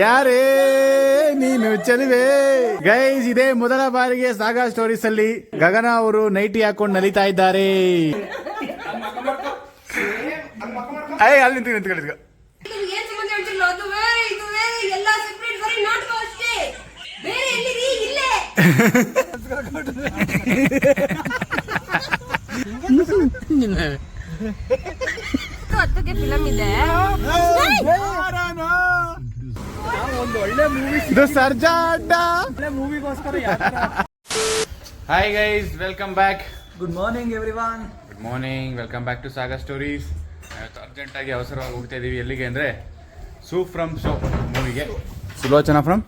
ಯಾರೇ ನೀನು ಚೆಲುವೆ? ಗೈಸ್ ಇದೇ ಮೊದಲ ಬಾರಿಗೆ ಸಾಗಾ ಸ್ಟೋರೀಸ್ ಅಲ್ಲಿ ಗಗನ ಅವರು ನೈಟಿ ಹಾಕೊಂಡು ನಲಿತಾ ಇದ್ದಾರೆ. ಅಯ್ಯ ಅಲ್ಲಿ ನಿಂತು ಬೇರೆ ಇದು. ಒಂದು ಒಳ್ಳೆ ಮೂವಿ ಇದು ಸರ್ಜಾ ಅಡ್ಡ ಒಳ್ಳೆ ಮೂವಿಗೋಸ್ಕರ hi guys welcome back good morning everyone good morning welcome back to Sagar stories ಅರ್ಜೆಂಟಾಗಿ ಅವಸರವಾಗಿ ಹೋಗ್ತಾ ಇದೀವಿ. ಎಲ್ಲಿಗೆ ಅಂದರೆ ಸೂ ಫ್ರಮ್ ಸೋ ಮೂವಿಗೆ ಸುಲೋಚನಾ ಫ್ರಮ್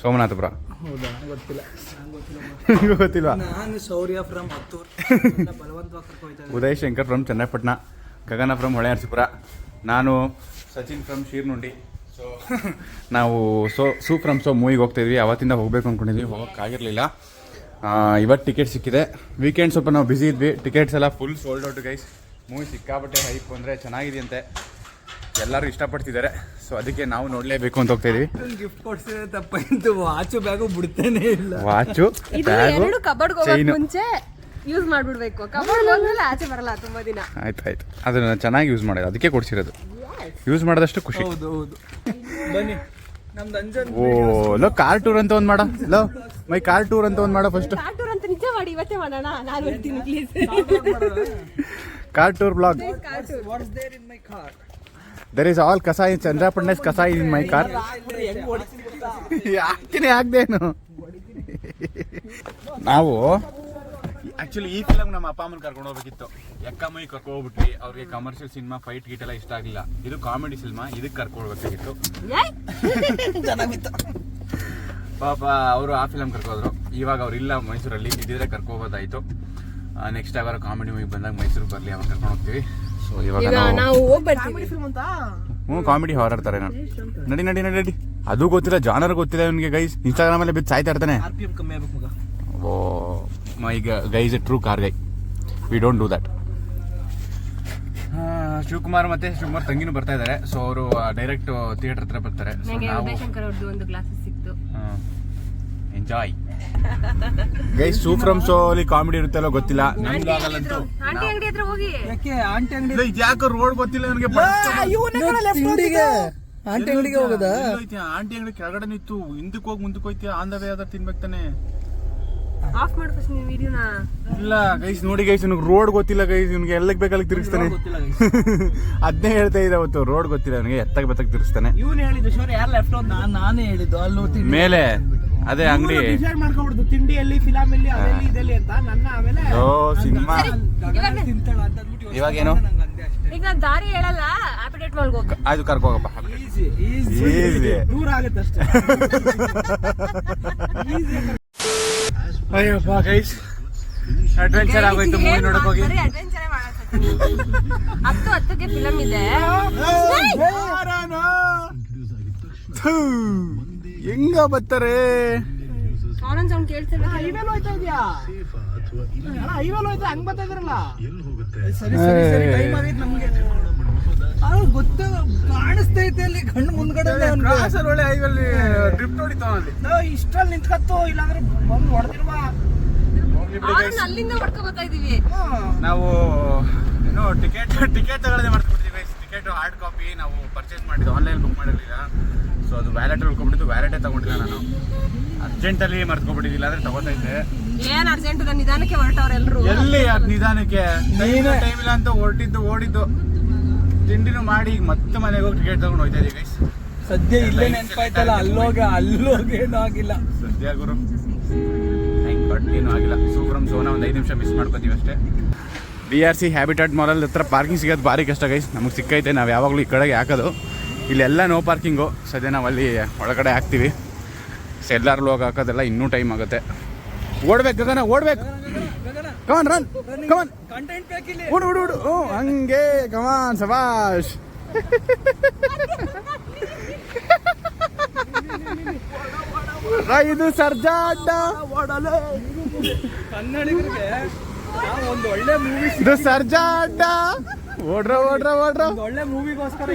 ಸೋಮನಾಥಪುರ. ಹೌದಾ? ಗೊತ್ತಿಲ್ಲ. ಗೊತ್ತಿಲ್ವಾ? ನಾನು Shaurya from Hattur. Uday Shankar from Channapatna Gagana from ಹೊಳೆ ನಾನು ಸಚಿನ್ ಫ್ರಮ್ ಶೀರ್ನುಂಡಿ. ನಾವು ಸೋ ಸೂ ಫ್ರಮ್ ಸೋ ಮೂವಿಗೆ ಹೋಗ್ತಾಯಿದ್ವಿ ಅವತ್ತಿಂದ ಹೋಗಬೇಕು ಅಂದ್ಕೊಂಡಿದ್ವಿ ಹೋಗೋಕ್ಕಾಗಿರಲಿಲ್ಲ ಇವತ್ತು ಟಿಕೆಟ್ ಸಿಕ್ಕಿದೆ. ವೀಕೆಂಡ್ ಸ್ವಲ್ಪ ನಾವು ಬ್ಯುಸಿ ಇದ್ವಿ. ಟಿಕೆಟ್ಸ್ ಎಲ್ಲ full sold out guys movie ಸಿಕ್ಕಾಪಟ್ಟೆ ಹೈಪ್ ಅಂದರೆ ಚೆನ್ನಾಗಿದೆಯಂತೆ. ಎಲ್ಲರೂ ಇಷ್ಟಪಡ್ತಿದ್ದಾರೆ. ಸೊ ಅದಕ್ಕೆ ನಾವು ನೋಡಲೇಬೇಕು ಅಂತ ಹೋಗ್ತಾಯಿದ್ವಿ ಗಿಫ್ಟ್ ಕೊಡ್ಸಿದ್ರೆ ತಪ್ಪಾಯ್ತು ವಾಚು ಬ್ಯಾಗು ಬಿಡ್ತಾನೆ ಇಲ್ಲ. ವಾಚು ಎರಡು ಕಬರ್ಡ್ ಮುಂಚೆ ಯೂಸ್ ಮಾಡ್ಬಿಡ್ಬೇಕು. ಕಬರ್ಡ್ ಆಚೆ ಬರಲ್ಲ ತುಂಬಾ ದಿನ. ಆಯ್ತು ಆಯ್ತು. ಅದನ್ನ ಚೆನ್ನಾಗಿ ಯೂಸ್ ಮಾಡೋದು. ಅದಕ್ಕೆ ಕೊಡ್ಸಿರೋದು. ಯೂಸ್ ಮಾಡಿದಷ್ಟು ಖುಷಿ. ಹೌದು ಹೌದು. ಬನ್ನಿ. ನಮ್ದು ಅಂಜನ್ ಓ ಲೋ ಕಾರ್ ಟೂರ್ ಅಂತ ಒಂದ್ ಮಾಡ. ಲೋ ಮೈ ಕಾರ್ ಟೂರ್ ಅಂತ ಒಂದ್ ಮಾಡ ಫಸ್ಟ್ ಕಾಟೂರ್ ಅಂತ ನಿಜ ಮಾಡಿ ಇವತ್ತೇ ಮಾಡೋಣ? ನಾನು ಹೇಳ್ತೀನಿ please car tour blog what's there in my car there is all ಕಸಾಯಿ Chandrapatna ಕಸಾಯಿ ಇನ್ ಮೈ ಕಾರ್ ಹಾಕ್ತೀನಿ ಆಗ್ದೇನು ನಾವು ಆಕ್ಚುಲಿ ಈ ಫಿಲಮ್ ನಮ್ಮ ಅಪ್ಪ ಅಮ್ಮನ ಕರ್ಕೊಂಡು ಹೋಗ್ಬೇಕಿತ್ತು. ಮೈ ಕರ್ಕೊಂಡು ಹೋಗ್ಬಿಟ್ವಿ. ಅವ್ರಿಗೆ ಕಮರ್ಷಿಯಲ್ ಸಿನಿಮಾ ಫೈಟ್ ಗೀಟ್ ಎಲ್ಲ ಇಷ್ಟ ಆಗಿಲ್ಲ. ಇದು ಕಾಮಿಡಿ ಸಿನಿಮಾ ಇದಕ್ಕೆ ಕರ್ಕೊಂಡು ಹೋಗ್ಬೇಕಾಗಿತ್ತು. ಪಾಪ ಅವರು ಆ ಫಿಲಮ್ ಕರ್ಕೋದ್ರು ಇವಾಗ ಅವ್ರು ಇಲ್ಲ ಮೈಸೂರಲ್ಲಿ. ಇದ್ದಿದ್ರೆ ಕರ್ಕೋಬೋದಾಯ್ತು ನೆಕ್ಸ್ಟ್ ಯಾವಾಗ ಕಾಮಿಡಿ ಮೂವಿ ಬಂದಾಗ ಮೈಸೂರಿಗೆ ಬರಲಿ ಅವಾಗ ಕರ್ಕೊಂಡು ಹೋಗ್ತೀವಿ. ಸೊ ಇವಾಗ ನಾವು ಹ್ಞೂ ಕಾಮಿಡಿ ಹಾರರ್ ತರ ನಾನು ನಡಿ ನಡಿ ನಡಿ ನಡಿ. ಅದು ಗೊತ್ತಿಲ್ಲ ಜಾನರ್ ಗೊತ್ತಿಲ್ಲ ಇವನಿಗೆ ಗೈಸ್ ಇನ್ಸ್ಟಾಗ್ರಾಮ್ ಅಲ್ಲಿ ಬಿದ್ದು ಸಾಯ್ತಾ ಇರ್ತಾನೆ. My guys a true car guy we don't do that Shivakumar ಮತ್ತೆ ಶಿವಕುಮಾರ್ ತಂಗಿನೂ ಬರ್ತಾ ಇದ್ದಾರೆ. ಸೊ ಅವರು ಡೈರೆಕ್ಟ್ ಥಿಯೇಟರ್ ಹತ್ರ ಬರ್ತಾರೆ. ಸೊ ನಂಗೆ ನಾವು ಉದಯಶಂಕರ್ ಅವ್ರದ್ದು ಒಂದು ಗ್ಲಾಸಸ್ ಸಿಕ್ತು. Enjoy guys so from show ಅಲ್ಲಿ ಕಾಮಿಡಿ ಇರುತ್ತಲ್ಲೋ ಗೊತ್ತಿಲ್ಲ. ನಮ್ದು ಆಗಲ್ಲಂತೂ ಆಂಟಿ ಅಂಗಡಿ ಹತ್ರ ಹೋಗಿ. ಯಾಕೆ? ಆಂಟಿ ಅಂಗಡಿ ಯಾಕೆ ರೋಡ್ ಗೊತ್ತಿಲ್ಲ ನನಗೆ? ಆಂಟಿ ಅಂಗಡಿಗೆ ಹೋಗೋದಾ? ಆಂಟಿ ಅಂಗಡಿ ಕೆಳಗಡೆ ನಿಂತು ಹಿಂದಕ್ಕೆ ಹೋಗಿ ಮುಂದಕ್ಕೆ ಹೋಯ್ತೀಯ? ಆನ್ ದ ವೇ ಅದ್ರ ತಿನ್ಬೇಕು ತಾನೆ. ಆಫ್ ಮಾಡು ಫಸ್ಟ್ ನೀವು ವಿಡಿಯೋನ ಇಲ್ಲ ಗೈಸ್ ನೋಡಿ ಗೈಸ್ ಇವ್ನಿಗೆ ರೋಡ್ ಗೊತ್ತಿಲ್ಲ ಗೈಸ್ ಇವ್ನಿಗೆ ಎಲ್ಲಕ್ಕೆ ಬೇಕಲ್ಲಿ ತಿರುಗಿಸ್ತಾನೆ. ಅದನ್ನೇ ಹೇಳ್ತಾ ಇದ್ದೆ ಅವತ್ತು ರೋಡ್ ಗೊತ್ತಿಲ್ಲ ನನಗೆ ಎತ್ತಕ್ಕೆ ಬೆತ್ತಕ್ಕೆ ತಿರುಗಿಸ್ತಾನೆ. ಇವನು ಹೇಳಿದ್ದು ಶೋರ್ ಯಾರು ಲೆಫ್ಟ್ ನಾನು ನಾನೇ ಹೇಳಿದ್ದು ಅಲ್ಲಿ ಮೇಲೆ ಅದೇ ಅಂಗಡಿ. ಡಿಸೈಡ್ ಮಾಡ್ಕೊಂಡ್ಬಿಡ್ದು ತಿಂಡಿಯಲ್ಲಿ ಫಿಲಮ್ ಅಲ್ಲಿ ಅದೆಲ್ಲಿ ಇದೆಲ್ಲಿ ಅಂತ ನನ್ನ ಆಮೇಲೆ ಓ ಸಿನಿಮಾ. ತಿಂತಾಳ ಅಂತ ಅಂದ್ಬಿಟ್ಟು ಅಂದೆ ಅಷ್ಟೇ. ಈಗ ನಾನು ದಾರಿ ಹೇಳಲ್ಲ ಆಪಿಡೇಟ್ ಮಾಲ್ಗೆ ಹೋಗಿ. ಆಯ್ತು ಕರ್ಕೊ ಹೋಗಪ್ಪ. Easy easy. ದೂರ ಆಗುತ್ತೆ ಅಷ್ಟೇ. ಅಯ್ಯಪ್ಪ ಗೈಸ್ ಅಡ್ವೆಂಚರ್ ಆಗೋಯ್ತು ಮೂವಿ ನೋಡಕ್ ಹೋಗಿ. ಹತ್ತು ಹತ್ತಕ್ಕೆ ಫಿಲಂ ಇದೆ. ಹೆಂಗ ಬತ್ತಾರೆ ಕೇಳ್ತಿಲ್ಲ ಐವೇಲ್ ಹೋಯ್ತಾ ಇದೆಯಾ? ಹೈವೇಲ್ ಹೋಯ್ತಾ? ಹಂಗ್ ಬರ್ತಾ ಇದ್ರಲ್ಲ ಸರಿ ಸರಿ ಸರಿ ಟೈಮ್ ಆಗೈತೆ ನಮ್ಗೆ. ಗೊತ್ತ ಕಾಣಿಸ್ತೈತೆ ಅಲ್ಲಿ ಕಣ್ಣು ಮುಂದ್ಗಡೆ ಒಳ್ಳೆ ಐವಲ್ಲಿ ಅಲ್ಲಿ. ಹೊಡಿತಾವಲ್ಲಿ ಇಷ್ಟಲ್ಲಿ ನಿಂತ್ಕತ್ತು ಇಲ್ಲಾಂದ್ರೆ ಬಂದು ಹೊಡೆದಿರುವ ಅಲ್ಲಿಂದ ಹೊಡ್ಕೊ ಬರ್ತಾ ಇದೀವಿ. ನಾವು ಏನು ಟಿಕೆಟ್ ಟಿಕೆಟ್ ತಗೊಳ್ಳದೆ ಮಾಡ್ಕೊಂಡ್ಬಿಟ್ಟಿದ್ವಿ ಟಿಕೆಟ್ ಹಾರ್ಡ್ ಕಾಪಿ ನಾವು ಪರ್ಚೇಸ್ ಮಾಡಿದ್ದು ಆನ್ಲೈನ್ ಬುಕ್ ಮಾಡಿರಲಿಲ್ಲ. ಸೊ ಅದು ವ್ಯಾಲೆಟ್ ಉಳ್ಕೊಂಡಿದ್ದು ವ್ಯಾಲೆಟೇ ತಗೊಂಡಿಲ್ಲ ನಾನು. ಅರ್ಜೆಂಟಲ್ಲಿ ಮರ್ತ್ಕೊಂಡ್ಬಿಟ್ಟಿದ್ದಿಲ್ಲ ಅಂದ್ರೆ ತಗೋತಾ ಇದ್ದೆ. ಏನ್ ಅರ್ಜೆಂಟ್ ನಿಧಾನಕ್ಕೆ ಹೊರಟವ್ರ ಎಲ್ರು. ಎಲ್ಲಿ ನಿಧಾನಕ್ಕೆ? ಟೈಮ್ ಇಲ್ಲ ಅಂತ ಹೊರಟಿದ್ದು ಓಡಿದ್ದು. ತಿಂಡಿನೂ ಮಾಡಿ ಈಗ ಮತ್ತೆ ಮನೆಗೆ ಹೋಗಿ ಟಿಕೆಟ್ ತಗೊಂಡು ಹೋಯ್ತಾ ಇದೀವಿ ಗೈಸ್ ಸದ್ಯ ಇಲ್ಲೇ ನೆನ್ಪಾಯ್ತಲ್ಲ ಅಲ್ಲೋಗ ಅಲ್ಲೋಗ ಏನೂ ಆಗಿಲ್ಲ. ಸದ್ಯ ಗುರು. ಥ್ಯಾಂಕ್ ಬಟ್ ಏನೂ ಆಗಿಲ್ಲ. ಸೂಪ್ರಮ್ ಸೋನ ಒಂದು ಐದು ನಿಮಿಷ ಮಿಸ್ ಮಾಡ್ಕೋತೀವಿ ಅಷ್ಟೇ. ಬಿ ಆರ್ ಸಿ ಹ್ಯಾಬಿಟಾಟ್ ಮಾಲಲ್ಲಿ ಹತ್ರ ಪಾರ್ಕಿಂಗ್ ಸಿಗೋದು ಭಾರಿ ಕಷ್ಟ ಗೈಸ್ ನಮಗೆ ಸಿಕ್ಕೈತೆ ನಾವು ಯಾವಾಗಲೂ ಈ ಕಡೆಗೆ ಹಾಕೋದು. ಇಲ್ಲೆಲ್ಲ ನೋ ಪಾರ್ಕಿಂಗು ಸದ್ಯ ನಾವು ಅಲ್ಲಿ ಒಳಗಡೆ ಹಾಕ್ತೀವಿ. ಸೊ ಎಲ್ಲರೂ ಹೋಗಿ ಹಾಕೋದೆಲ್ಲ ಇನ್ನೂ ಟೈಮ್ ಆಗುತ್ತೆ. ಓಡ್ಬೇಕು ಗಗನ ಓಡ್ಬೇಕು. ಕಮಾನ್ ರನ್ ಕಮಾನ್ ಕಂಟೆಂಟ್ ಹುಡು ಓಡು ಓಡು ಓಡು. ಹ್ಞೂ ಹಂಗೆ. ಕಮಾನ್ ಸಬಾಷ್. ಇದು ಸರ್ಜಾ ಅಡ್ಡ ಕನ್ನಡಿಗರಿಗೆ ನಾವು ಒಂದು ಒಳ್ಳೆ ಮೂವಿ ಇದು ಸರ್ಜಾ ಅಡ್ಡ ಓಡ್ರ ಓಡ್ರ ಓಡ್ರ. ಒಂದು ಒಳ್ಳೆ ಮೂವಿಗೋಸ್ಕರ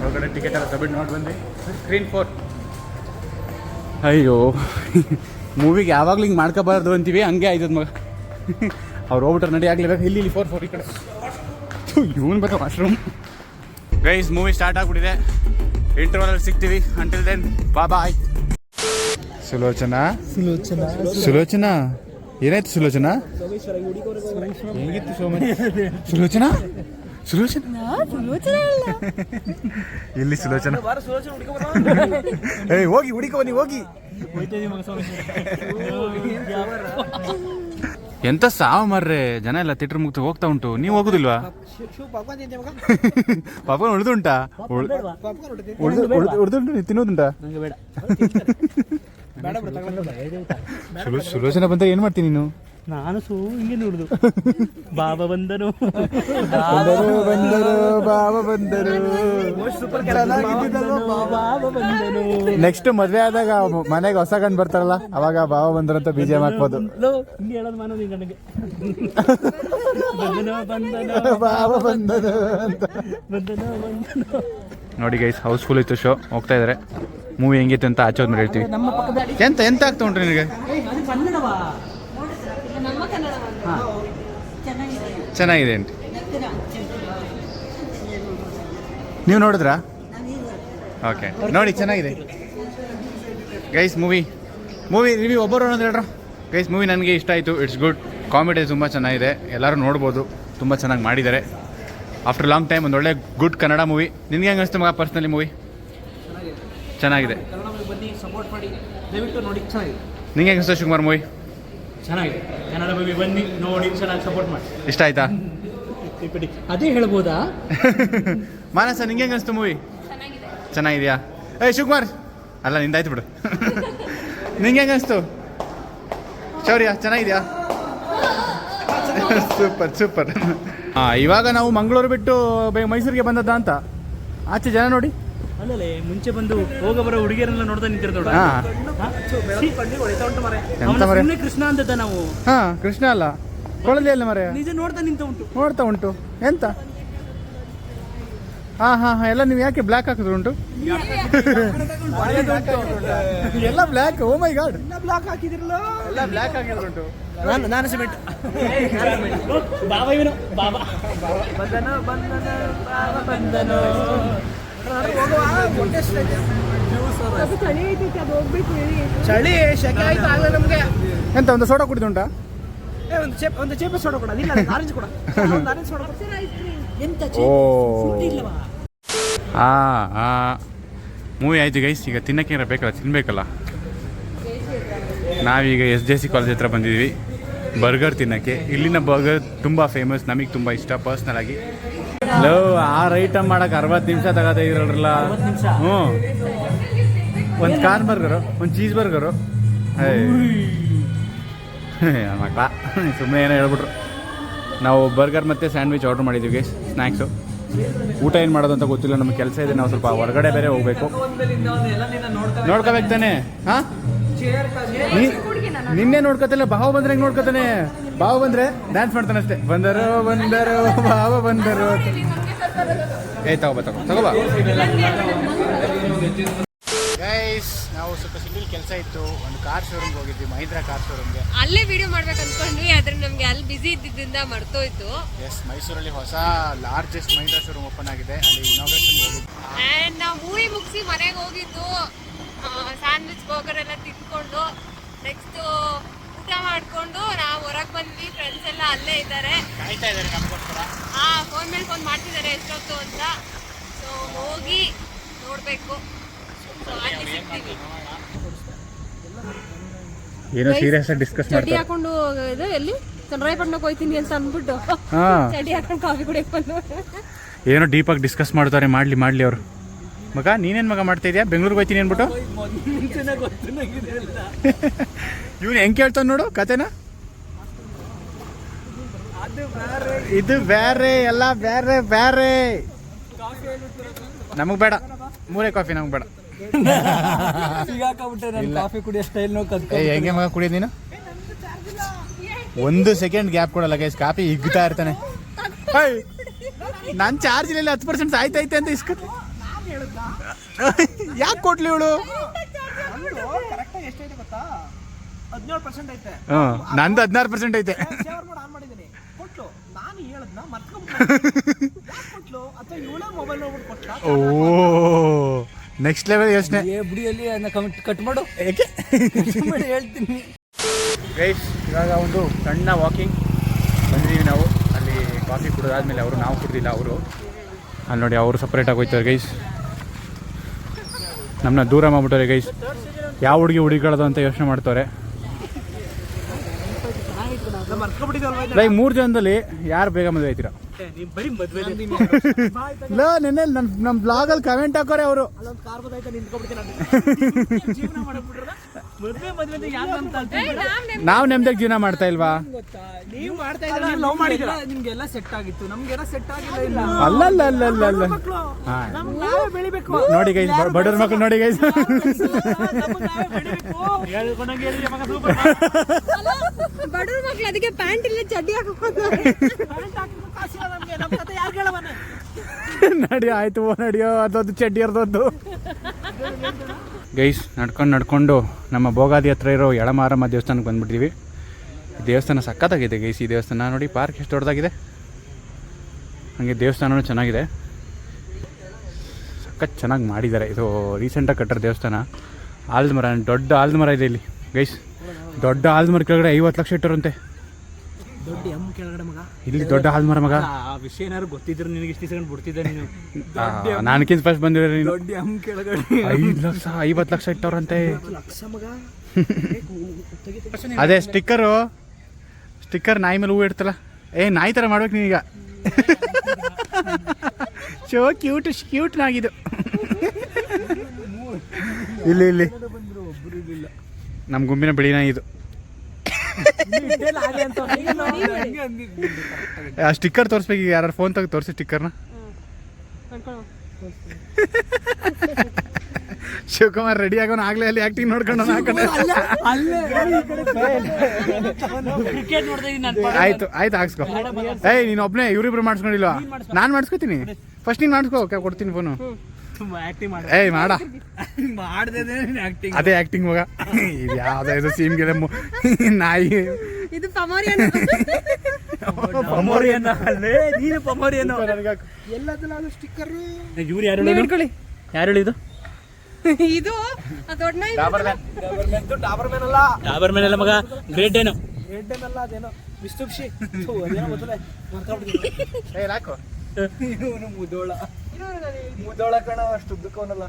ಹೊರಗಡೆ ಟಿಕೆಟ್ ಎಲ್ಲ ತಬಿಟ್ ನೋಡಿ ಬಂದ್ವಿ ಸ್ಕ್ರೀನ್ ಫೋರ್ ಅಯ್ಯೋ. ಮೂವಿಗೆ ಯಾವಾಗಲೂ ಹಿಂಗೆ ಮಾಡ್ಕೋಬಾರ್ದು ಅಂತೀವಿ ಹಂಗೆ ಆಯ್ತದ ಮಗ. ಅವ್ರು ಹೋಗ್ಬಿಟ್ರೆ ನಡಿ ಆಗ್ಲೇಬೇಕು ಇಲ್ಲಿ ಇಲ್ಲಿ ಫೋರ್ ಫೋರ್ ಈ ಕಡೆ. ಇವನು ಬೇಕಾ ವಾಶ್ರೂಮ್ ಗೈಸ್ ಮೂವಿ ಸ್ಟಾರ್ಟ್ ಆಗ್ಬಿಟ್ಟಿದೆ. ಇಂಟರ್ವಲಲ್ಲಿ ಸಿಗ್ತೀವಿ. ಅಂಟಿಲ್ ದೆನ್ ಬಾ ಬಾಯ್ ಸುಲೋಚನಾ? ಸುಲೋಚನಾ. ಸುಲೋಚನಾ? ಏನಾಯ್ತು ಸುಲೋಚನಾ? ಹೆಂಗಿತ್ತು ಸುಲೋಚನಾ? ಸುಲೋಚನಾ? ಇಲ್ಲಿ. ಸುಲೋಚನ? ಏಯ್ ಹೋಗಿ ಹುಡುಕೋ ನೀವು ಹೋಗಿ. ಎಂತ ಸಾವು ಮರ್ರೆ ಜನ ಎಲ್ಲ ಥಿಯೇಟರ್ ಮುಗ್ತು ಹೋಗ್ತಾ ಉಂಟು. ನೀವು ಹೋಗುದಿಲ್ವಾ? ಪಾಪ ಉಳಿದುಂಟಾ? ಉಳಿದುಂಟು ತಿನ್ನೋದುಂಟಾ ಸುಲೋಚನ ಸುಲೋಚನಾ ಬಂದ ಏನ್ ಮಾಡ್ತೀನಿ ನೀನು? ನಾನು ಸೂ ಹಿಂಗೆ ನೋಡುದು. ಬಾಬಾ ಬಂದನು ಬಂದರು ಬಂದರು ಬಾಬ ಬಂದರು ಬಾಬಾ ಬಂದರು ನೆಕ್ಸ್ಟ್ ಮದ್ವೆ ಆದಾಗ ಮನೆಗೆ ಹೊಸ ಗಂಡು ಬರ್ತಾರಲ್ಲ ಅವಾಗ ಬಾಬಾ ಬಂದರು ಅಂತ ಬಿಜಿಎಂ ಹಾಕ್ಬೋದು. ಹಿಂಗೆ ಹೇಳೋದು ಮಾನವ ಈ ಗಂಡಗೆ. ಬಂದನು ಬಂದನು ಬಾವ ಬಂದರು ಅಂತ. ಬಂದನು ಬಂದನು ನೋಡಿ ಗೈಸ್ ಹೌಸ್ಫುಲ್ ಇತ್ತು ಶೋ ಹೋಗ್ತಾ ಇದಾರೆ. ಮೂವಿ ಹೆಂಗಿತ್ತು ಅಂತ ಆಚೆ ಹೋದ್ಮೇಲೆ ಹೇಳ್ತೀವಿ. ಎಂತ ಎಂತ ಆಗ್ತಾ ಉಂಟ್ರಿ ನಿನಗೆ ಅದು ಕನ್ನಡವಾ ನಮ್ಮ ಕನ್ನಡ ಚೆನ್ನಾಗಿದೆ ಅಂಟಿ ನೀವು ನೋಡಿದ್ರಾ? ಓಕೆ ನೋಡಿ ಚೆನ್ನಾಗಿದೆ. ಗೈಸ್ ಮೂವಿ ಮೂವಿ ರಿವ್ಯೂ ಒಬ್ಬರು ಅನ್ನೋದು ಹೇಳ್ರ? ಗೈಸ್ ಮೂವಿ ನನಗೆ ಇಷ್ಟ ಆಯಿತು. ಇಟ್ಸ್ ಗುಡ್ ಕಾಮಿಡಿ ತುಂಬ ಚೆನ್ನಾಗಿದೆ. ಎಲ್ಲರೂ ನೋಡ್ಬೋದು. ತುಂಬ ಚೆನ್ನಾಗಿ ಮಾಡಿದ್ದಾರೆ. ಆಫ್ಟರ್ ಲಾಂಗ್ ಟೈಮ್ ಒಂದು ಒಳ್ಳೆ ಗುಡ್ ಕನ್ನಡ ಮೂವಿ ನಿನಗೆ ಹೆಂಗೆ ಅನಿಸ್ತು ಮಗ ಪರ್ಸ್ನಲಿ ಮೂವಿ ಚೆನ್ನಾಗಿದೆ. ನಿಂಗೆ ಹೆಂಗೆ ಅನಿಸ್ತು ಶಿವಕುಮಾರ್ ಮೂವಿ ಚೆನ್ನಾಗಿದೆ. ಕನ್ನಡ ಮೂವಿ ಬನ್ನಿ ನೋಡಿ ಚೆನ್ನಾಗಿ ಸಪೋರ್ಟ್ ಮಾಡಿ. ಇಷ್ಟ ಆಯ್ತಾ? ಅದೇ ಹೇಳ್ಬೋದಾ? ಮಾನಸ ನಿಂಗೆ ಹೆಂಗೆ ಅನಿಸ್ತು ಮೂವಿ ಚೆನ್ನಾಗಿದೆ. ಚೆನ್ನಾಗಿದೆಯಾ? ಏಯ್ ಶಿವಕುಮಾರ್! ಅಲ್ಲ ನಿಂದಾಯ್ತು ಬಿಡು. ನಿಂಗೆ ಹೆಂಗೆ ಅನಿಸ್ತು? ಶೌರ್ಯ ಚೆನ್ನಾಗಿದೆಯಾ? Super super. ಹಾಂ ಇವಾಗ ನಾವು ಮಂಗಳೂರು ಬಿಟ್ಟು ಬೇ ಮೈಸೂರಿಗೆ ಬಂದದ್ದ ಅಂತ? ಆಚೆ ಜನ ನೋಡಿ. ಅಲ್ಲಲೇ ಮುಂಚೆ ಬಂದು ಹೋಗ ಬರೋ ಹುಡುಗಿಯರೆಲ್ಲ ನೋಡ್ತಾ ನಿಂತಿರ್ತಾವ ಹಾಂ. ಎಂತ ಮರೆ ಕೃಷ್ಣ ಅಂತದ ನಾವು. ಹಾ ಕೃಷ್ಣ ಅಲ್ಲ. ಕೊಳಲಿ ಅಲ್ಲ ಮರೆ ನಿಜ ನೋಡ್ತಾ ನಿಂತ ಉಂಟು. ನೋಡ್ತಾ ಉಂಟು. ಎಂತ? ಹಾ ಹಾ ಹಾ ಎಲ್ಲ ನೀವು ಯಾಕೆ ಬ್ಲ್ಯಾಕ್ ಹಾಕಿದ್ರು ಉಂಟು? ಎಲ್ಲ ಬ್ಲ್ಯಾಕ್ ಓ ಮೈ ಗಾಡ್ ಎಲ್ಲ ಬ್ಲ್ಯಾಕ್ ಹಾಕಿದ್ರುಂಟು ನಾನು ನಾನು ಸಿಮೆಂಟ್. ಬಾಬಾ ಇವನು. ಬಾಬಾ. ಬಂದನೋ ಬಂದನೋ ಬಾಬಾ ಬಂದನು ಚಳಿ ಶೆಕೆ ಆಯ್ತು ಆಗಲ್ಲ ನಮ್ಗೆ. ಎಂತ ಒಂದು ಸೋಡಾ ಕುಡಿದುಂಟಾ ಏ ಒಂದು ಚೇಪ್ ಒಂದು ಚೇಪೆ ಸೋಡ ಕೊಡ ಇಲ್ಲ ಆರೆಂಜ್ ಕೊಡ. ಒಂದು ಆರೆಂಜ್ ಸೋಡ ಕೊಡ. ಎಂತ ಓ. ಇಲ್ಲವಾ ಆ ಆ. ಮೂವಿ ಆಯ್ತು ಗೈಸ್ ಈಗ ತಿನ್ನಕ್ಕೆ ಏನಾರ ಬೇಕಲ್ಲ ತಿನ್ಬೇಕಲ್ಲ. ನಾವೀಗ ಎಸ್ ಜೆ ಸಿ ಕಾಲೇಜ್ ಹತ್ರ ಬಂದಿದ್ವಿ. ಬರ್ಗರ್ ತಿನ್ನಕ್ಕೆ. ಇಲ್ಲಿನ ಬರ್ಗರ್ ತುಂಬ ಫೇಮಸ್ ನಮಗೆ ತುಂಬ ಇಷ್ಟ ಪರ್ಸ್ನಲ್ ಆಗಿ ಲೋ ಆರು ಐಟಮ್ ಮಾಡಕ್ ಅರವತ್ತು ನಿಮಿಷ ತಗೋತಾ ಇದ್ರಲ್ಲ ಹ್ಞೂ. ಒಂದು ಕಾರ್ನ್ ಬರ್ಗರು ಒಂದು ಚೀಸ್ ಬರ್ಗರು. ಮಕ್ಕಳ ಸುಮ್ಮನೆ ಏನೋ ಹೇಳ್ಬಿಟ್ರು. ನಾವು ಬರ್ಗರ್ ಮತ್ತು ಸ್ಯಾಂಡ್ವಿಚ್ ಆರ್ಡ್ರ್ ಮಾಡಿದ್ದೀವಿ ಸ್ನ್ಯಾಕ್ಸು ಊಟ ಏನು ಮಾಡೋದು ಅಂತ ಗೊತ್ತಿಲ್ಲ ನಮ್ಗೆ ಕೆಲಸ ಇದೆ ನಾವು ಸ್ವಲ್ಪ ಹೊರಗಡೆ ಬೇರೆ ಹೋಗ್ಬೇಕು. ನೋಡ್ಕೋಬೇಕು ತಾನೆ? ಹಾಂ? ನಿನ್ನೆ ನೋಡ್ಕೊತಿಲ್ಲ ಭಾವ ಬಂದ್ರೆ ಹೆಂಗ್ ನೋಡ್ಕೊತಾನೆ? ಭಾವ ಬಂದ್ರೆ ಡ್ಯಾನ್ಸ್ ಮಾಡ್ತಾನೆ ಅಷ್ಟೇ. ಬಂದರು ಬಂದರು ಭಾವ ಬಂದರು. ಏ ತಗೋಬ ತಗೋ ತಗೋಬಾ ಗೈಸ್ ನಾವು ಸ್ವಲ್ಪ ಸಿಟಿಲಿ ಕೆಲಸ ಇತ್ತು. ಒಂದು ಕಾರ್ ಶೋರೂಮ್ಗೆ ಹೋಗಿದ್ವಿ ಮಹೀಂದ್ರಾ ಕಾರ್ ಶೋರೂಮ್ಗೆ ಅಲ್ಲೇ ವಿಡಿಯೋ ಮಾಡ್ಬೇಕು ಅನ್ಕೊಂಡ್ವಿ ಆದ್ರೆ ನಮ್ಗೆ ಅಲ್ಲಿ ಬಿಸಿ ಇದ್ದಿದ್ದರಿಂದ ಮರ್ತೋಯ್ತು. ಎಸ್ ಮೈಸೂರಲ್ಲಿ ಹೊಸ ಲಾರ್ಜೆಸ್ಟ್ ಮಹೀಂದ್ರಾ ಶೋರೂಮ್ ಓಪನ್ ಆಗಿದೆ. ಅಲ್ಲಿ ಇನಾಗ್ರೇಷನ್ ಹೋಗಿದ್ವಿ. ನಾವು ಮೂವಿ ಮುಗಿಸಿ ಮನೆಗೆ ಹೋಗಿದ್ದು ಸ್ಯಾಂಡ್ವಿಚ್ ಬರ್ಗರ್ ಎಲ್ಲ ತಿನ್ಕೊಂಡು ನೆಕ್ಸ್ಟ್ ಊಟ ಮಾಡ್ಕೊಂಡು ನಾವು ಹೊರಗೆ ಬಂದ್ವಿ ಫ್ರೆಂಡ್ಸ್ ಎಲ್ಲ ಅಲ್ಲೇ ಇದ್ದಾರೆ ಕಾಯ್ತಾ ಇದ್ದಾರೆ ನಮಗೋಸ್ಕರ? ಆ ಫೋನ್ ಮೇಲೆ ಫೋನ್ ಮಾಡ್ತಿದ್ದಾರೆ ಎಷ್ಟೊತ್ತು ಅಂತ. ಸೊ ಹೋಗಿ ನೋಡಬೇಕು. ಏನೋ ಸೀರಿಯಸ್ ಆಗಿ ಡಿಸ್ಕಸ್ ಚಡ್ಡಿ ಹಾಕೊಂಡು ಇದು ಎಲ್ಲಿ? ಚಂದ್ರಾಯಪಟ್ಟಣಕ್ಕೆ ಹೋಯ್ತೀನಿ ಅಂತ ಅಂದ್ಬಿಟ್ಟು. ಸ್ಟಡಿ ಚಡ್ಡಿ ಹಾಕೊಂಡು ಕಾಫಿ ಕುಡಿಯಕ್ಕೆ ಬಂದು. ಏನೋ ಡೀಪಾಗಿ ಡಿಸ್ಕಸ್ ಮಾಡ್ತಾರೆ. ಮಾಡ್ಲಿ ಮಾಡ್ಲಿ ಅವರು. ಮಗ ನೀನೇನು ಮಗ ಮಾಡ್ತಾ ಇದೆಯಾ? ಬೆಂಗಳೂರಿಗೆ ಹೋಯ್ತೀನಿ ಅಂದ್ಬಿಟ್ಟು? ಇವನು ಹೆಂಗೆ ಕೇಳ್ತಾನೆ ನೋಡು ಕತೆನ? ಇದು ಬೇರೆ ಎಲ್ಲ ಬೇರೆ ಬೇರೆ ನಮಗೆ ಬೇಡ. ಮೂರೇ ಕಾಫಿ ನಮಗೆ ಬೇಡ. ಕಾಫಿ ಕುಡಿಯೋ ಸ್ಟೈಲ್ ಹೆಂಗೆ ಮಗ ಕುಡಿಯೋದು ನೀನು? ಒಂದು ಸೆಕೆಂಡ್ ಗ್ಯಾಪ್ ಕೊಡಲ್ಲ ಗೈಸ್ ಕಾಫಿ ಇಗ್ತಾ ಇರ್ತಾನೆ. ನನ್ನ ಚಾರ್ಜ್ ಇಲ್ಲ ಹತ್ತು ಪರ್ಸೆಂಟ್ ಆಯ್ತೈತೆ ಅಂತ ಇಸ್ಕೊತ ಯಾಕೆ ಕೊಟ್ಲಿ ಇವಳು? ಕರೆಕ್ಟಾಗಿ ಎಷ್ಟೈತೆ ಗೊತ್ತಾ? ಹದಿನೇಳು ಪರ್ಸೆಂಟ್ ಐತೆ. ಹ್ಞೂ ನಂದು ಹದಿನಾರು ಪರ್ಸೆಂಟ್ ಐತೆ. ಸೇವರ್ ಮಾಡಿ ಆನ್ ಮಾಡಿದ್ದೀನಿ. ಕೊಟ್ಲು. ನಾನು ಹೇಳದ್ನ ಮರ್ತ್ಕೊಂಡ್ಬಿಟ್ಟು ಕೊಟ್ಲು? ಅಥವಾ ಇವಳೇ ಮೊಬೈಲ್ ನೋಡ್ಬಿಟ್ಟು ಕೊಟ್ಲ? ಓ ನೆಕ್ಸ್ಟ್ ಲೆವೆಲ್ ಯೋಚನೆ. ಏ ಬುಡಿಯಲ್ಲಿ ಕಮೆಂಟ್ ಕಟ್ ಮಾಡು. ಏಕೆ ಹೇಳ್ತೀನಿ. ಗೈಸ್ ಇವಾಗ ಒಂದು ಸಣ್ಣ ವಾಕಿಂಗ್ ಬಂದಿದ್ದೀವಿ ನಾವು. ಅಲ್ಲಿ ಕಾಫಿ ಕುಡಿದಾದ್ಮೇಲೆ ಅವರು ನಾವು ಕುಡ್ದಿಲ್ಲ ಅವರು. ಅಲ್ಲಿ ನೋಡಿ ಅವರು ಸಪ್ರೇಟಾಗಿ ಹೋಯ್ತಾರೆ ಗೈಸ್ ನಮ್ಮನ್ನ ದೂರ ಮಾಡ್ಬಿಟ್ಟವ್ರೆ ಗೈಸ್ ಯಾವ ಹುಡುಗಿ ಹುಡುಗಿಗಳದು ಅಂತ ಯೋಚನೆ ಮಾಡ್ತಾರೆ ಲೈಕ್ ಮೂರು ಜನದಲ್ಲಿ ಯಾರು ಬೇಗ ಮದುವೆ ಆಯ್ತೀರಾ? ಇಲ್ಲ ನೆನ್ನೆ ನನ್ನ ನಮ್ಮ ಬ್ಲಾಗಲ್ಲಿ ಕಮೆಂಟ್ ಹಾಕೋರೆ ಅವರು. ಅಲ್ಲೊಂದು ಕಾರ್ ಬದೈತೆ ನಿಂತ್ಕೊಂಡ್ಬಿಡ್ತೀನಿ ಜೀವನ ಮಾಡಕ್ಬಿಟ್ರದ ಮದ್ವೆ ಮದ್ವೆ ಅಂತ ಯಾಕೆ ಅಂತ ನಾವು ನೆಮ್ಮದಿಗೆ ಜೀವನ ಮಾಡ್ತಾ ಇಲ್ವಾ? ಗೊತ್ತಾ? ನೀವು ಮಾಡ್ತಾ ಇದ್ದೀರಾ ಲವ್ ಮಾಡಿದ್ದೀರಾ? ನಿಮ್ಗೆಲ್ಲ ಸೆಟ್ ಆಗಿತ್ತು. ನಮ್ಗೆಲ್ಲ ಸೆಟ್ ಆಗಿಲ್ಲ ಇಲ್ಲ ಅಲ್ಲಲ್ಲ ಅಲ್ಲ ಅಲ್ಲ ಅಲ್ಲ ಮಕ್ಕಳು ಹಾ. ನಮ್ಗೆ ನಾವೇ ಬೆಳಿಬೇಕು. ನೋಡಿ ಗೈಸ್ ಬಡವ್ರ ಮಕ್ಳು ನೋಡಿ ಗೈಸ್ ಬಡವ್ರ ಮಕ್ಳು ಅದಕ್ಕೆ ಪ್ಯಾಂಟ್ ಇಲ್ಲ ಚಡ್ಡಿ ಹಾಕೋದು ನಡಿ ಆಯ್ತು ನಡಿಯೋ ಅದೊಂದು ಚಡ್ಡಿ ಅರ್ದೊಂದು ಗೈಸ್, ನಡ್ಕೊಂಡು ನಡ್ಕೊಂಡು ನಮ್ಮ ಭೋಗಾದಿ ಹತ್ರ ಇರೋ ಎಳಮಾರಮ್ಮ ದೇವಸ್ಥಾನಕ್ಕೆ ಬಂದ್ಬಿಟ್ಟಿವಿ ದೇವಸ್ಥಾನ ಸಖತ್ತಾಗಿದೆ ಗೈಸ್, ಈ ದೇವಸ್ಥಾನ ನೋಡಿ, ಪಾರ್ಕ್ ಎಷ್ಟು ದೊಡ್ಡದಾಗಿದೆ. ಹಾಗೆ ದೇವಸ್ಥಾನವೂ ಚೆನ್ನಾಗಿದೆ. ಸಖತ್ ಚೆನ್ನಾಗಿ ಮಾಡಿದ್ದಾರೆ. ಇದು ರೀಸೆಂಟಾಗಿ ಕಟ್ಟಿರೋ ದೇವಸ್ಥಾನ. ಆಲ್ದ ಮರ, ದೊಡ್ಡ ಆಲ್ದ ಮರ ಇದೆ ಇಲ್ಲಿ. ಗೈಸ್, ದೊಡ್ಡ ಆಲ್ದ ಮರ ಕೆಳಗಡೆ ಐವತ್ತು ಲಕ್ಷ ಇಟ್ಟರಂತೆ ದೊಡ್ಡ ಎಂ ಕೆಳಗಡೆ ಮಗ. ಇಲ್ಲಿ ದೊಡ್ಡ ಆಲ್ದ ಮರ ಮಗ? ಆ ವಿಷಯ ಏನಾದ್ರು ಗೊತ್ತಿದ್ರು ನಿನಗೆ ಇಷ್ಟು ಸೆಕೆಂಡ್ ಬಿಡ್ತಿದ್ದೆ ನೀನು. ನಾನಕ್ಕಿಂತ ಫಸ್ಟ್ ಬಂದಿರೋ ನೀನು. ದೊಡ್ಡ ಎಂ ಕೆಳಗಡೆ. ಐದು ಲಕ್ಷ ಐವತ್ತು ಲಕ್ಷ ಇಟ್ಟವ್ರಂತೆ. ಲಕ್ಷ ಮಗ? ಅದೇ ಸ್ಟಿಕ್ಕರು ಸ್ಟಿಕ್ಕರ್ ನಾಯಿ ಮೇಲೆ ಹೂವು ಇಡ್ತಲ್ಲ. ಏ ನಾಯಿ ಥರ ಮಾಡ್ಬೇಕು ನೀನೀಗ. ಶೋ ಕ್ಯೂಟ್ ಕ್ಯೂಟ್ನಾಗಿದ್ದು ಇಲ್ಲಿ ಇಲ್ಲಿ. ನಮ್ಮ ಗುಂಪಿನ ಬಿಳಿನ ಇದು. ಆ ಸ್ಟಿಕ್ಕರ್ ತೋರಿಸ್ಬೇಕು ಈಗ ಯಾರು ಫೋನ್ ತೆಗೆದು ತೋರಿಸಿ ಸ್ಟಿಕ್ಕರ್ನ ಶಿವಕುಮಾರ್ ರೆಡಿ ಆಗೋಣ ಆಗ್ಲೇ ಅಲ್ಲಿ ಆಕ್ಟಿಂಗ್ ನೋಡ್ಕೊಂಡು ಆಯ್ತು ಆಯ್ತು ಹಾಕ್ಸ್ಕೊ. ಏಯ್ ನೀನು ಒಬ್ಬನೇ ಇವ್ರಿಬ್ರು ಮಾಡಿಸ್ಕೊಂಡಿಲ್ವಾ? ನಾನು ಮಾಡಿಸ್ಕೊತೀನಿ. ಫಸ್ಟ್ ನೀನು ಮಾಡಿಸ್ಕೋ ಕೊಡ್ತೀನಿ ಫೋನು ಏಯ್ ಮಾಡ. ಅದೇ ಆಕ್ಟಿಂಗ್ ಮಗ. ಇದು ಯಾವ್ದೋ ಸೀನ್ ಗೆಲ್ಲ ನಾಯಿ. ಇದು ಪಮೋರಿ ಪಮೋರಿಯನ್ ಅಲ್ಲೇ ನೀನು ಪಮೋರಿಯನ್ ಎಲ್ಲದಲ್ಲ ಸ್ಟಿಕ್ಕರ್ ಇವ್ರು ಯಾರು ಹೇಳಿದ್ರು ಯಾರು ಹೇಳಿದು ಇದು ಆ ದೊಡ್ಡ ನಾಯಿ ಡಾಬರ್ ಮ್ಯಾನ್ ಅಲ್ಲ. ಡಾಬರ್ ಮೇಲೆ ಮಗ ಗ್ರೇಟ್ ಏನು ರೆಡ್ ಅಲ್ಲ ಅದೇನೋ. ವಿಸ್ತುಪ್ಷಿ ಅದೇನೋ ಗೊತ್ತಲ್ಲ ಏಯ್ ಹಾಕು ಇವನು ಮುದೋಳ. ಮುದೋಳ ಕಣ ಅಷ್ಟು ಉದ್ದಕ್ಕವನಲ್ಲ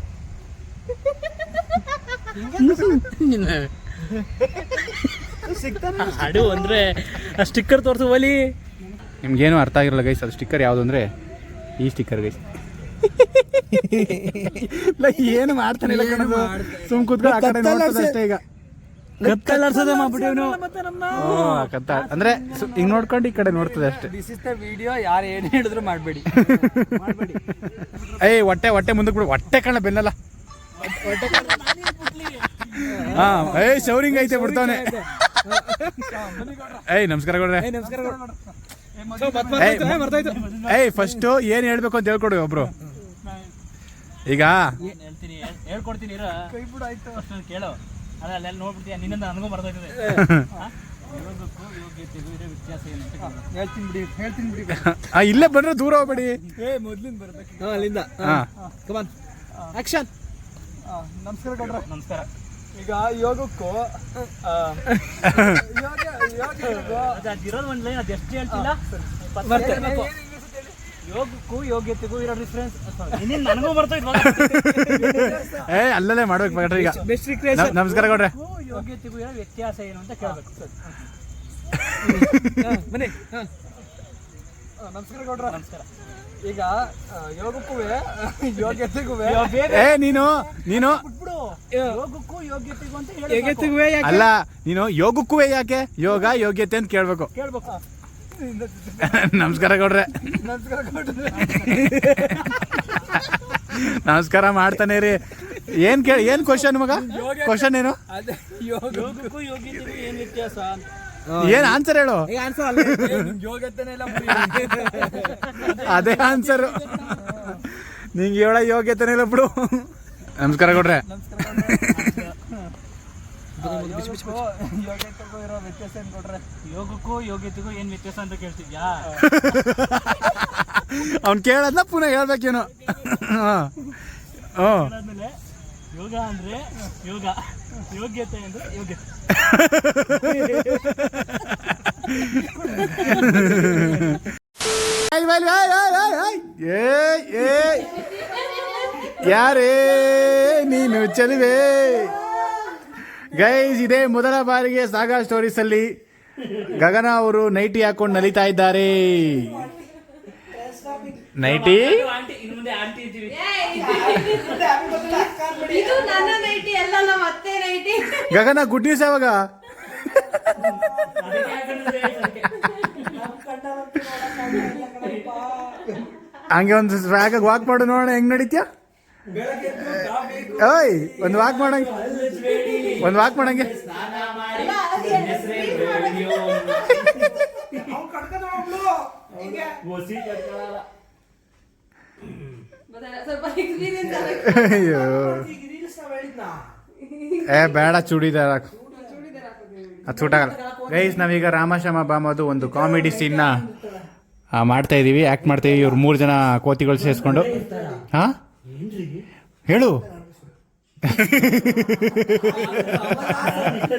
ಹಾಡು ಅಂದ್ರೆ ಸ್ಟಿಕ್ಕರ್ ತೋರ್ಸು ಒಲಿ. ನಿಮ್ಗೇನು ಅರ್ಥ ಆಗಿರಲ್ಲ ಗೈಸ್ ಅದು ಸ್ಟಿಕ್ಕರ್ ಯಾವುದು ಅಂದ್ರೆ ಈ ಸ್ಟಿಕ್ಕರ್ ಗೈಸ್ ಏನು ಮಾಡ್ತಾನೆ ಇಲ್ಲ ಸುಮ್ ಕೂತ್ಕೊಂಡು ಆ ಕಡೆ ನೋಡ್ತದೆ ಅಷ್ಟೇ ಈಗ. ಕತ್ತಲರ್ಸದ ಮಾಡ್ಬಿಟ್ಟಿವ್ನು ಕತ್ತ ಅಂದ್ರೆ ಹಿಂಗ್ ನೋಡ್ಕೊಂಡು ಈ ಕಡೆ ನೋಡ್ತದೆ ಅಷ್ಟೇ. ದಿಸ್ ಇಸ್ ದ ವಿಡಿಯೋ ಯಾರು ಏನ್ ಹೇಳಿದ್ರು ಮಾಡಬೇಡಿ. ಏಯ್ ಹೊಟ್ಟೆ ಹೊಟ್ಟೆ ಮುಂದಕ್ಕೆ ಬಿಡು. ಹೊಟ್ಟೆ ಕಣ ಬೆನ್ನಲ್ಲ. ಹಾ ಏಯ್ ಶೌರಿಂಗ್ ಐತೆ ಬಿಡ್ತಾವನೆ. ಏಯ್ ನಮಸ್ಕಾರ ಕೊಡ್ರೆ. ನಮಸ್ಕಾರ ಏಯ್ ಫಸ್ಟ್ ಏನ್ ಹೇಳ್ಬೇಕು ಅಂತ ಹೇಳ್ಕೊಡು ಒಬ್ರು. ಈಗ ಏನ್ ಹೇಳ್ತೀನಿ ಹೇಳ್ಕೊಡ್ತೀನಿ ಇರ. ಕೈ ಬಿಡು ಆಯ್ತು ಕೇಳು. ಅದ ಅಲ್ಲೆಲ್ಲ ನೋಡ್ಬಿಡ್ತೀಯ? ನಿನ್ನಿಂದ ನನಗೂ ಬರ್ತೈತದೆ ಹೇಳ್ತೀನಿ ಬಿಡಿ ಹೇಳ್ತೀನಿ ಬಿಡಿ. ಆ, ಇಲ್ಲೇ ಬಂದ್ರೆ ದೂರ ಹೋಗ್ಬೇಡಿ. ಏ ಮೊದ್ಲಿಂದ ಬರ್ಬೇಕು. ಹಾ ಅಲ್ಲಿಂದ. ಹಾ. ಕಮಾನ್ ಆಕ್ಷನ್ ನಮಸ್ಕಾರ ಕೊಡ್ರ ನಮಸ್ಕಾರ. ಈಗ ಯೋಗಕ್ಕೂ ಆ, ಯೋಗ ಯೋಗ ಅದು ಅದಿರೋದು ಒಂದ್ ಲೈನ್ ಅದು ಎಷ್ಟು ಹೇಳ್ತಿಲ್ಲ? ಹೇಳ್ಬೇಕು. ಯೋಗಕ್ಕೂ ಯೋಗ್ಯತೆಗೂ ಇರೋ ಡಿಫ್ರೆನ್ಸ್ ನಿನ್ನಿಂದ ನನಗೂ ಬರ್ತೈತೆ ಏ ಅಲ್ಲಲ್ಲೇ ಮಾಡ್ಬೇಕು ಬೇಡ್ರಿ ಈಗ. ಬೆಸ್ಟ್ ರಿಕ್ರಿಯೇಷನ್ ನಮಸ್ಕಾರ ಕೊಡ್ರಿ ಯೋಗ್ಯತೆಗೂ ಇರೋ ವ್ಯತ್ಯಾಸ ಏನು ಅಂತ ಕೇಳಬೇಕು. ಬನ್ನಿ. ಹಾ. ಆ, ನಮಸ್ಕಾರ ಕೊಡ್ರ ನಮಸ್ಕಾರ ಈಗ ಯೋಗಕ್ಕೂ ಯೋಗ್ಯತೆಗೂ ಏ ನೀನು ನೀನು. ಯೋಗಕ್ಕೂ ಯೋಗ್ಯತೆಗೂ ಅಂತ ಯೋಗ್ಯತೆಗೂ ಅಲ್ಲ ನೀನು ಯೋಗಕ್ಕೂ ಯಾಕೆ? ಯೋಗ ಯೋಗ್ಯತೆ ಅಂತ ಕೇಳ್ಬೇಕು. ಕೇಳ್ಬೇಕು. ನಮಸ್ಕಾರ ಕೊಡ್ರೆ ನಮಸ್ಕಾರ ಮಾಡ್ತಾನೆ ರೀ. ಏನ್ ಕೇಳಿ ಏನ್ ಕ್ವಶನ್ ಮಗ? ಕ್ವಶನ್ ಏನು? ಏನ್ ಆನ್ಸರ್ ಹೇಳು. ಅದೇ ಆನ್ಸರ್ ನಿಂಗೆ ಹೇಳ ಯೋಗ್ಯತೆನೇ ಇಲ್ಲ ಬಿಡು. ನಮಸ್ಕಾರ ಕೊಡ್ರೆ ಯೋಗ್ಯತೆಗೂ ಇರೋ ವ್ಯತ್ಯಾಸ ಏನು ಕೊಟ್ರೆ ಯೋಗಕ್ಕೂ ಯೋಗ್ಯತೆಗೂ ಏನು ವ್ಯತ್ಯಾಸ ಅಂತ ಕೇಳ್ತಿದ್ಯಾ? ಅವ್ನು ಕೇಳದ್ನ ಪುನಃ ಹೇಳ್ಬೇಕೇನು. ಹಾಂ. ಹ್ಞೂ ಆದ್ಮೇಲೆ ಯೋಗ ಅಂದ್ರೆ ಯೋಗ. ಯೋಗ್ಯತೆ ಅಂದ್ರೆ ಯೋಗ್ಯತೆ ಯಾರೇ ನೀನು ಚಲುವೆ. ಗೈಸ್ ಇದೇ ಮೊದಲ ಬಾರಿಗೆ ಸಾಗಾ ಸ್ಟೋರೀಸ್ ಅಲ್ಲಿ ಗಗನ ಅವರು ನೈಟಿ ಹಾಕೊಂಡು ನಲಿತಾ ಇದ್ದಾರೆ. ನೈಟಿ? ಗಗನ ಗುಡ್ ನ್ಯೂಸ್ ಯಾವಾಗ. ಹಂಗೆ ಒಂದು ವಾಕ್ ಮಾಡು ನೋಡೋಣ ಹೆಂಗ್ ನಡೀತ್ಯಾ? ಓಯ್, ಒಂದು ವಾಕ್ ಮಾಡಂಗೆ. ಒಂದು ವಾಕ್ ಮಾಡಂಗೆ. ಅಯ್ಯೋ. ಏ, ಬೇಡ, ಚೂಡಿದಾರ. ಅದು ಗೈಸ್ ನಾವೀಗ ರಾಮಶ್ಯಾಮ ಬಾಮದು ಒಂದು ಕಾಮಿಡಿ ಸೀನ್ನ ಮಾಡ್ತಾ ಇದೀವಿ. ಆ್ಯಕ್ಟ್ ಮಾಡ್ತಾ ಇವ್ರು ಮೂರು ಜನ ಕೋತಿಗಳು ಸೇರಿಸ್ಕೊಂಡು. ಹಾ? ಹೇಳು.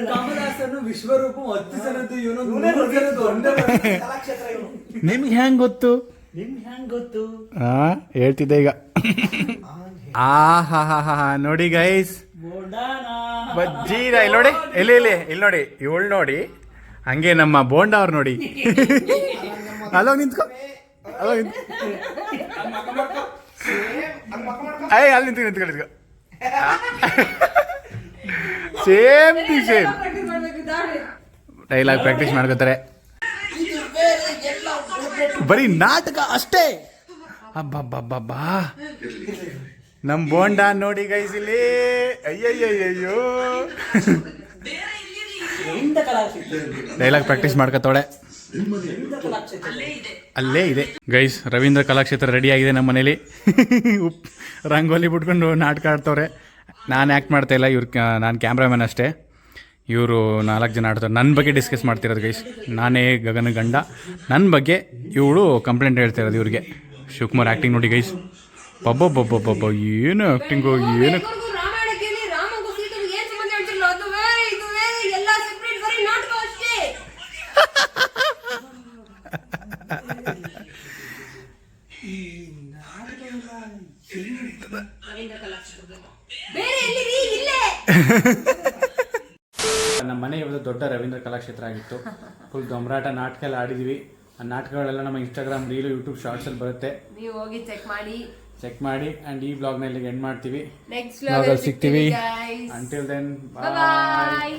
ಕಮಲಾಸನು ವಿಶ್ವರೂಪ ಹತ್ತು ಜನದ್ದು ಇವನೊಂದು ಮೂರು ಜನದ್ದು ಒಂದೇ ಕಲಾಕ್ಷೇತ್ರ ಇವನು. ನಿಮ್ಗೆ ಹೆಂಗ್ ಗೊತ್ತು? ನಿಮ್ಗೆ ಹೆಂಗ್ ಗೊತ್ತು? ಹಾ ಹೇಳ್ತಿದ್ದೆ ಈಗ. ಆ ಹಾ ಹಾ ಹಾ ಹಾ. ನೋಡಿ ಗೈಸ್ ಬೋಂಡಾನ. ಬಜ್ಜೀರ ಇಲ್ಲಿ ನೋಡಿ. ಇಲ್ಲಿ ಇಲ್ಲಿ ಇಲ್ಲಿ ನೋಡಿ. ಇವಳು ನೋಡಿ. ಹಂಗೆ ನಮ್ಮ ಬೋಂಡ ಅವ್ರು ನೋಡಿ. ಅಲ್ಲೋಗಿ ನಿಂತ್ಕೊ. ಅಲ್ಲೋಗಿ ನಿಂತ್ಕೊ. ಅಯ್ಯ ಅಲ್ಲಿ ನಿಂತು ನಿಂತ್ಕೊ ನಿಂತ್ಕೊ. Same to same. Dialogue practice ಮಾಡ್ಕೋತಾರೆ. ಬರೀ ನಾಟಕ ಅಷ್ಟೇ. ಅಬ್ಬಬ್ಬಬ್ಬಬ್ಬಾ. ನಮ್ ಬೋಂಡ ನೋಡಿ ಗೈಸ್ ಇಲ್ಲಿ. ಅಯ್ಯಯ್ಯಯ್ಯೋ ಡೈಲಾಗ್ ಪ್ರಾಕ್ಟೀಸ್ ಮಾಡ್ಕೋತಾಳೆ ಅಲ್ಲೇ ಇದೆ. ಗೈಸ್ ರವೀಂದ್ರ ಕಲಾಕ್ಷೇತ್ರ ರೆಡಿ ಆಗಿದೆ ನಮ್ಮ ಮನೇಲಿ. ಉಪ್, ರಂಗೋಲಿ ಬಿಟ್ಕೊಂಡು ನಾಟಕ ಆಡ್ತವ್ರೆ. ನಾನು ಆ್ಯಕ್ಟ್ ಮಾಡ್ತಾ ಇಲ್ಲ, ಇವ್ರು ನಾನು ಕ್ಯಾಮ್ರಾಮನ್ ಅಷ್ಟೇ. ಇವರು ನಾಲ್ಕು ಜನ ಆಡ್ತಾರೆ. ನನ್ನ ಬಗ್ಗೆ ಡಿಸ್ಕಸ್ ಮಾಡ್ತಿರೋದು ಗೈಸ್ ನಾನೇ ಗಗನ ಗಂಡ. ನನ್ನ ಬಗ್ಗೆ ಇವಳು ಕಂಪ್ಲೇಂಟ್ ಹೇಳ್ತಾ ಇರೋದು ಇವ್ರಿಗೆ. ಶಿವಕುಮಾರ್ ಆ್ಯಕ್ಟಿಂಗ್ ನೋಡಿ ಗೈಸ್ ಪಬ್ಬಬ್ಬಬ್ಬಬ್ಬ ಏನು ಆ್ಯಕ್ಟಿಂಗು ಏನು ರಾಮಾಯಣ ಕೇಳಿ ರಾಮಗೂ ಸೀತೆಗೂ ಏನ್ ಸಂಬಂಧ ಹೇಳ್ತಿಲ್ಲ ಅದುವೇ ಇದುವೇ ಎಲ್ಲ ಸೆಪರೇಟ್ ಬರೀ ನಾಟಕ ಅಷ್ಟೇ ಬೇರೆ ಎಲ್ಲಿರಿ ಇಲ್ಲೇ ನಮ್ಮ ಮನೆ ಇವತ್ತು ದೊಡ್ಡ ರವೀಂದ್ರ ಕಲಾಕ್ಷೇತ್ರ ಆಗಿತ್ತು. ಫುಲ್ ದೊಂಬರಾಟ ನಾಟಕ ಎಲ್ಲ ಆಡಿದ್ವಿ. ಆ ನಾಟಕಗಳೆಲ್ಲ ನಮ್ಮ ಇನ್ಸ್ಟಾಗ್ರಾಮ್ ರೀಲು ಯೂಟ್ಯೂಬ್ ಶಾರ್ಟ್ಸಲ್ಲಿ ಬರುತ್ತೆ. ನೀವು ಹೋಗಿ ಚೆಕ್ ಮಾಡಿ. ಚೆಕ್ ಮಾಡಿ ಆ್ಯಂಡ್ ಈ ಬ್ಲಾಗ್ನಲ್ಲಿ ಎಂಡ್ ಮಾಡ್ತೀವಿ. ನೆಕ್ಸ್ಟ್ ಸಿಗ್ತೀವಿ. Until then bye